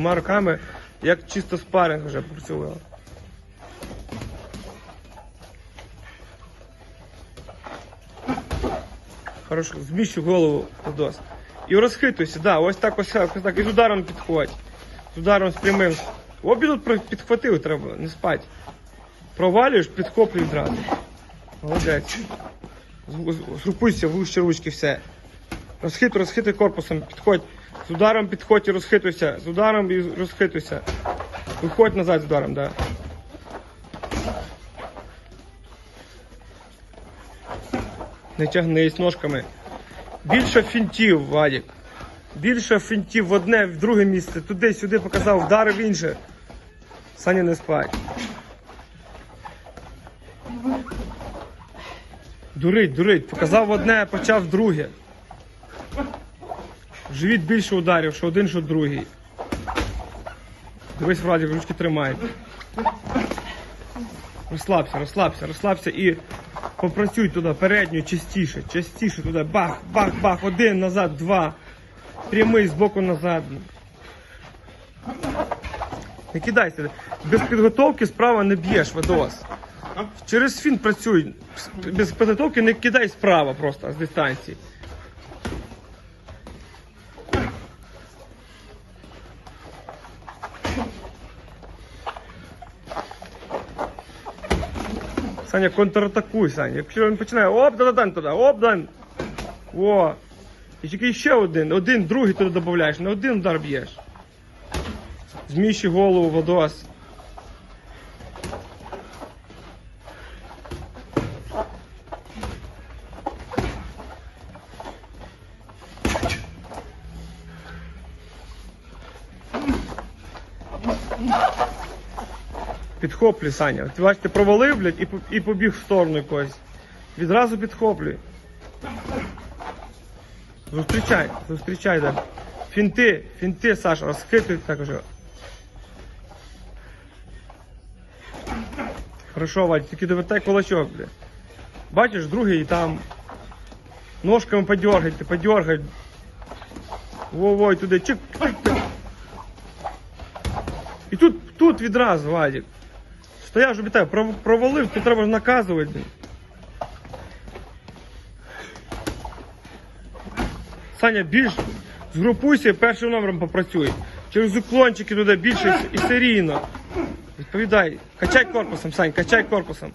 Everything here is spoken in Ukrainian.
Двома руками, як чисто спаринг вже працював. Хорошо, зміщу голову Дос. І розхитуйся, да, ось так ось, ось так. І з ударом підходь. З ударом з прямим. Обі тут про- підхватив треба, не спать. Провалюєш, підхоплюй одразу. Молодець. З- з- Згрупуйся, вище ручки, все. Розхитуй, розхитуй корпусом, підходь. З ударом підходь і розхитуйся. З ударом і розхитуйся. Виходь назад з ударом, да. Не тягнись ножками. Більше фінтів, Вадік. Більше фінтів в одне, в друге місце. Туди, сюди показав, вдарив інше. Саня не спать. Дурить, дурить. Показав одне, почав друге. Живіт більше ударів, що один, що другий. Дивись, Владик, ручки тримай. Розслабся, розслабся, розслабся і попрацюй туди передню частіше, частіше туди. Бах, бах, бах, один, назад, два. Прямий збоку назад. Не кидайся. Без підготовки справа не б'єш видос. Через фін працюй. Без підготовки не кидай справа просто з дистанції. Саня, контратакуй, Саня. Якщо він починає оп, да дан туди, оп, дан. О. І тільки ще один, один, другий туди додаєш, не один удар б'єш. Зміщи голову, водос. Підхоплюй, Саня. Ти бачиш, ти провалив, блядь, і, і побіг в сторону якось. Відразу підхоплюй. Зустрічай, зустрічай, да. Фінти, фінти, Саша, розхитуй так уже. Хорошо, Вадь, тільки довертай кулачок, бля. Бачиш, другий там. Ножками подергай, ти подергай. Во-во, і туди. Чик. І тут, тут відразу, Вадик. То я ж обітаю, провалив, то треба ж наказувати. Саня, більш згрупуйся і першим номером попрацюй. Через уклончики туди більше і серійно. Відповідай. Качай корпусом, Сань, качай корпусом.